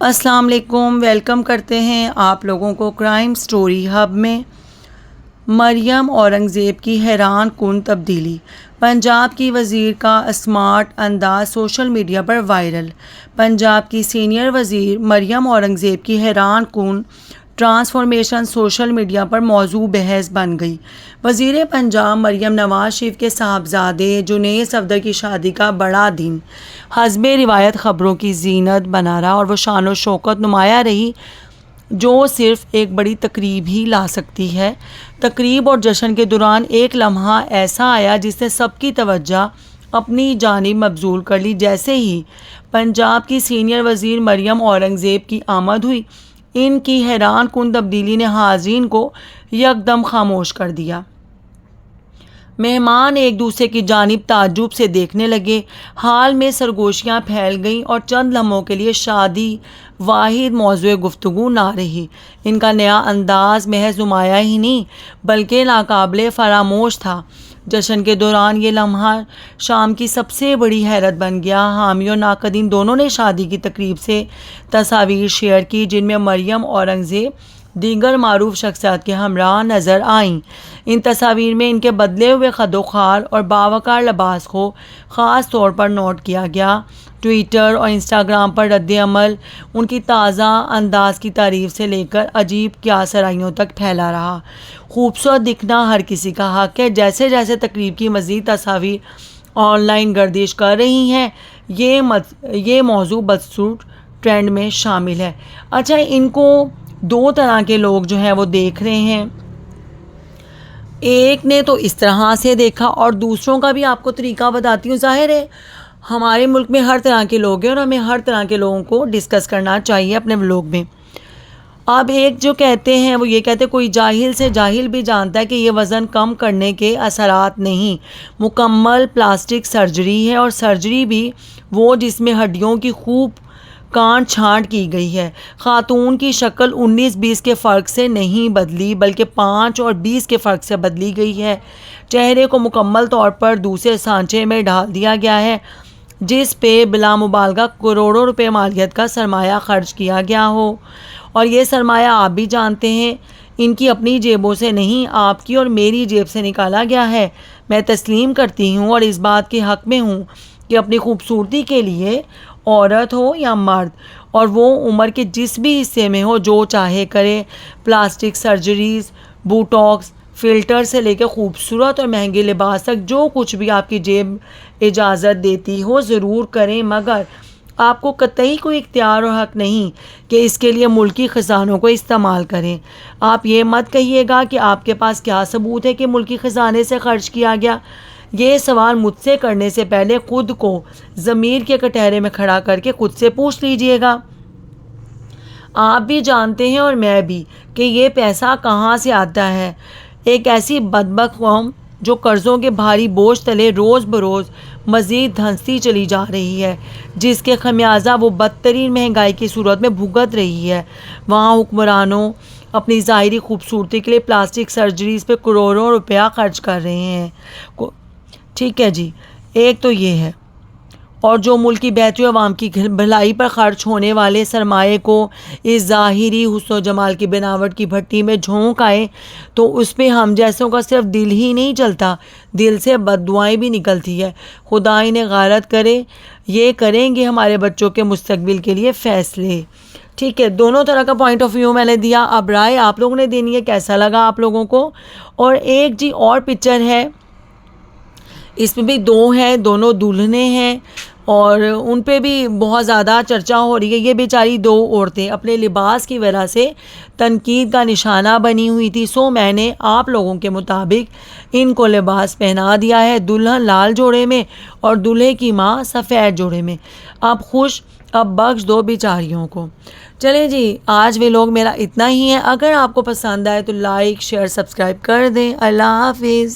السلام علیکم، ویلکم کرتے ہیں آپ لوگوں کو کرائم سٹوری ہب میں۔ مریم اورنگزیب کی حیران کن تبدیلی۔ پنجاب کی وزیر کا اسمارٹ انداز سوشل میڈیا پر وائرل۔ پنجاب کی سینئر وزیر مریم اورنگزیب کی حیران کن ٹرانسفارمیشن سوشل میڈیا پر موضوع بحث بن گئی۔ وزیر پنجاب مریم نواز شریف کے صاحبزادے جنید صفدر کی شادی کا بڑا دن۔ حسب روایت خبروں کی زینت بنا رہا اور وہ شان و شوکت نمایاں رہی جو صرف ایک بڑی تقریب ہی لا سکتی ہے۔ تقریب اور جشن کے دوران ایک لمحہ ایسا آیا جس نے سب کی توجہ اپنی جانب مبزول کر لی۔ جیسے ہی پنجاب کی سینئر وزیر مریم اورنگزیب کی آمد ہوئی ان کی حیران کن تبدیلی نے حاضرین کو یکدم خاموش کر دیا۔ مہمان ایک دوسرے کی جانب تعجب سے دیکھنے لگے۔ حال میں سرگوشیاں پھیل گئیں اور چند لمحوں کے لیے شادی واحد موضوع گفتگو نہ رہی۔ ان کا نیا انداز محض نمایاں ہی نہیں، بلکہ ناقابل فراموش تھا۔ جشن کے دوران یہ لمحہ شام کی سب سے بڑی حیرت بن گیا۔ حامی اور ناقدین دونوں نے شادی کی تقریب سے تصاویر شیئر کی، جن میں مریم اورنگزیب دیگر معروف شخصیات کے ہمراہ نظر آئیں۔ ان تصاویر میں ان کے بدلے ہوئے خد و خال اور باوقار لباس کو خاص طور پر نوٹ کیا گیا۔ ٹویٹر اور انسٹاگرام پر رد عمل، ان کی تازہ انداز کی تعریف سے لے کر عجیب کیا سرائیوں تک پھیلا رہا۔ خوبصورت دکھنا ہر کسی کا حق ہے، جیسے جیسے تقریب کی مزید تصاویر آن لائن گردش کر رہی ہیں، یہ یہ موضوع بدسوٹ ٹرینڈ میں شامل ہے۔ اچھا ان کو دو طرح کے لوگ جو ہیں وہ دیکھ رہے ہیں۔ ایک نے تو اس طرح سے دیکھا اور دوسروں کا بھی آپ کو طریقہ بتاتی ہوں، ظاہر ہے ہمارے ملک میں ہر طرح کے لوگ ہیں اور ہمیں ہر طرح کے لوگوں کو ڈسکس کرنا چاہیے اپنے ولوگ میں۔ اب ایک جو کہتے ہیں، وہ یہ کہتے ہیں، کوئی جاہل سے جاہل بھی جانتا ہے کہ یہ وزن کم کرنے کے اثرات نہیں۔ مکمل پلاسٹک سرجری ہے اور سرجری بھی وہ جس میں ہڈیوں کی خوب کانٹ چھانٹ کی گئی ہے۔ خاتون کی شکل انیس بیس کے فرق سے نہیں بدلی، بلکہ پانچ اور بیس کے فرق سے بدلی گئی ہے۔ چہرے کو مکمل طور پر دوسرے سانچے میں ڈال دیا گیا ہے۔ جس پہ بلا مبالغہ کروڑوں روپے مالیت کا سرمایہ خرچ کیا گیا ہو۔ اور یہ سرمایہ آپ بھی جانتے ہیں، ان کی اپنی جیبوں سے نہیں، آپ کی اور میری جیب سے نکالا گیا ہے۔ میں تسلیم کرتی ہوں اور اس بات کے حق میں ہوں کہ اپنی خوبصورتی کے لیے عورت ہو یا مرد، اور وہ عمر کے جس بھی حصے میں ہو، جو چاہے کرے۔ پلاسٹک سرجریز بوٹاکس فلٹر سے لے کے خوبصورت اور مہنگے لباس تک جو کچھ بھی آپ کی جیب اجازت دیتی ہو ضرور کریں، مگر آپ کو قطعی کوئی اختیار اور حق نہیں کہ اس کے لیے ملکی خزانوں کو استعمال کریں۔ آپ یہ مت کہیے گا کہ آپ کے پاس کیا ثبوت ہے کہ ملکی خزانے سے خرچ کیا گیا۔ یہ سوال مجھ سے کرنے سے پہلے خود کو ضمیر کے کٹہرے میں کھڑا کر کے خود سے پوچھ لیجیے گا۔ آپ بھی جانتے ہیں اور میں بھی کہ یہ پیسہ کہاں سے آتا ہے۔ ایک ایسی بدبک قوم جو قرضوں کے بھاری بوجھ تلے روز بروز مزید دھنستی چلی جا رہی ہے، جس کے خمیازہ وہ بدترین مہنگائی کی صورت میں بھگت رہی ہے۔ وہاں حکمرانوں اپنی ظاہری خوبصورتی کے لیے پلاسٹک سرجریز پہ کروڑوں روپیہ خرچ کر رہے ہیں۔ ٹھیک ہے جی ایک تو یہ ہے۔ اور جو ملکی بیت عوام کی بھلائی پر خرچ ہونے والے سرمایے کو اس ظاہری حسن و جمال کی بناوٹ کی بھٹی میں جھونک آئے، تو اس پہ ہم جیسوں کا صرف دل ہی نہیں چلتا، دل سے بد دعائیں بھی نکلتی ہے۔ خدا انہیں غارت کرے، یہ کریں گے ہمارے بچوں کے مستقبل کے لیے فیصلے۔ ٹھیک ہے، دونوں طرح کا پوائنٹ آف ویو میں نے دیا۔ اب رائے آپ لوگوں نے دینی ہے، کیسا لگا آپ لوگوں کو؟ اور ایک جی اور پکچر ہے۔ اس میں بھی دو ہیں، دونوں دلہنے ہیں اور ان پہ بھی بہت زیادہ چرچا ہو رہی ہے۔ یہ بیچاری دو عورتیں اپنے لباس کی وجہ سے تنقید کا نشانہ بنی ہوئی تھی۔ سو میں نے آپ لوگوں کے مطابق ان کو لباس پہنا دیا ہے دلہن لال جوڑے میں اور دلہے کی ماں سفید جوڑے میں۔ اب خوش، اب بخش دو بیچاریوں کو۔ چلیں جی آج وہ لوگ میرا اتنا ہی ہے اگر آپ کو پسند آئے تو لائک، شیئر، سبسکرائب کر دیں۔ اللہ حافظ۔